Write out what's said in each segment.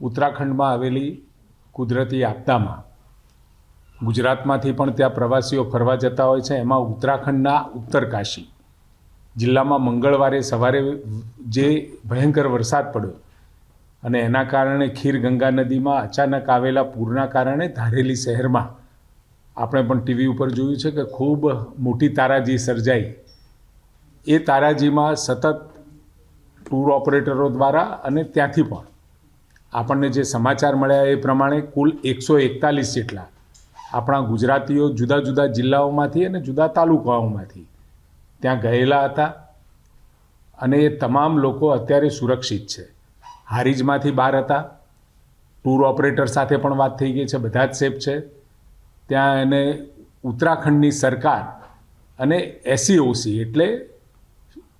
ઉત્તરાખંડમાં આવેલી કુદરતી આપદામાં. ગુજરાતમાંથી પણ ત્યાં પ્રવાસીઓ ફરવા જતા હોય છે. એમાં ઉત્તરાખંડના ઉત્તરકાશી જિલ્લામાં મંગળવારે સવારે જે ભયંકર વરસાદ પડ્યો અને એના કારણે ખીર ગંગા નદીમાં અચાનક આવેલા પૂરના કારણે ધારેલી શહેરમાં આપણે પણ ટીવી ઉપર જોયું છે કે ખૂબ મોટી તારાજી સર્જાઈ. એ તારાજીમાં સતત ટૂર ઓપરેટરો દ્વારા અને ત્યાંથી પણ આપણને જે સમાચાર મળ્યા એ પ્રમાણે કુલ એકસો એકતાલીસ જેટલા આપણા ગુજરાતીઓ જુદા જુદા જિલ્લાઓમાંથી અને જુદા તાલુકાઓમાંથી ત્યાં ગયેલા હતા. અને એ તમામ લોકો અત્યારે સુરક્ષિત છે. હારીજમાંથી બહાર હતા. ટૂર ઓપરેટર સાથે પણ વાત થઈ ગઈ છે. બધા જ સેફ છે. ત્યાં એને ઉત્તરાખંડની સરકાર અને એસસીઓસી એટલે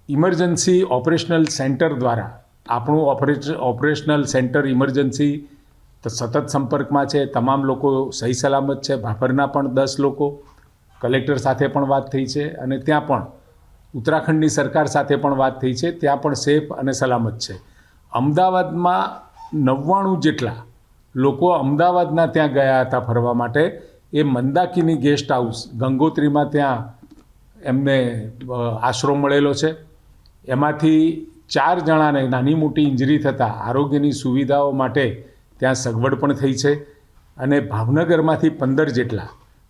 ઇમરજન્સી ઓપરેશનલ સેન્ટર દ્વારા આપણું ઓપરેટ ઓપરેશનલ સેન્ટર ઇમરજન્સી સતત સંપર્કમાં છે, તમામ લોકો સહી સલામત છે, ભાભરના પણ દસ લોકો, કલેક્ટર સાથે પણ વાત થઈ છે અને ત્યાં પણ ઉત્તરાખંડની સરકાર સાથે પણ વાત થઈ છે, ત્યાં પણ સેફ અને સલામત છે. અમદાવાદમાં નવ્વાણું જેટલા લોકો અમદાવાદના ત્યાં ગયા હતા ફરવા માટે. એ મંદાકીની ગેસ્ટ હાઉસ ગંગોત્રીમાં ત્યાં એમને આશરો મળેલો છે. એમાંથી ચાર જણાને નાની મોટી ઇન્જરી થતાં આરોગ્યની સુવિધાઓ માટે ત્યાં સગવડ પણ થઈ છે અને ભાવનગરમાંથી પંદર જેટલા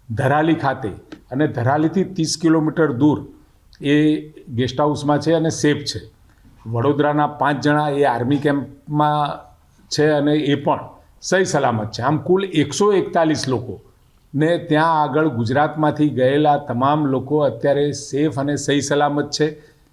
ધરાલી ખાતે અને ધરાલીથી ત્રીસ કિલોમીટર દૂર એ ગેસ્ટ હાઉસમાં છે અને સેફ છે. વડોદરાના પાંચ જણા એ આર્મી કેમ્પમાં છે અને એ પણ સહી સલામત છે. આમ કુલ એકસો એકતાલીસ લોકો ને ત્યાં આગળ ગુજરાતમાંથી ગયેલા તમામ લોકો અત્યારે સેફ અને સહી સલામત છે.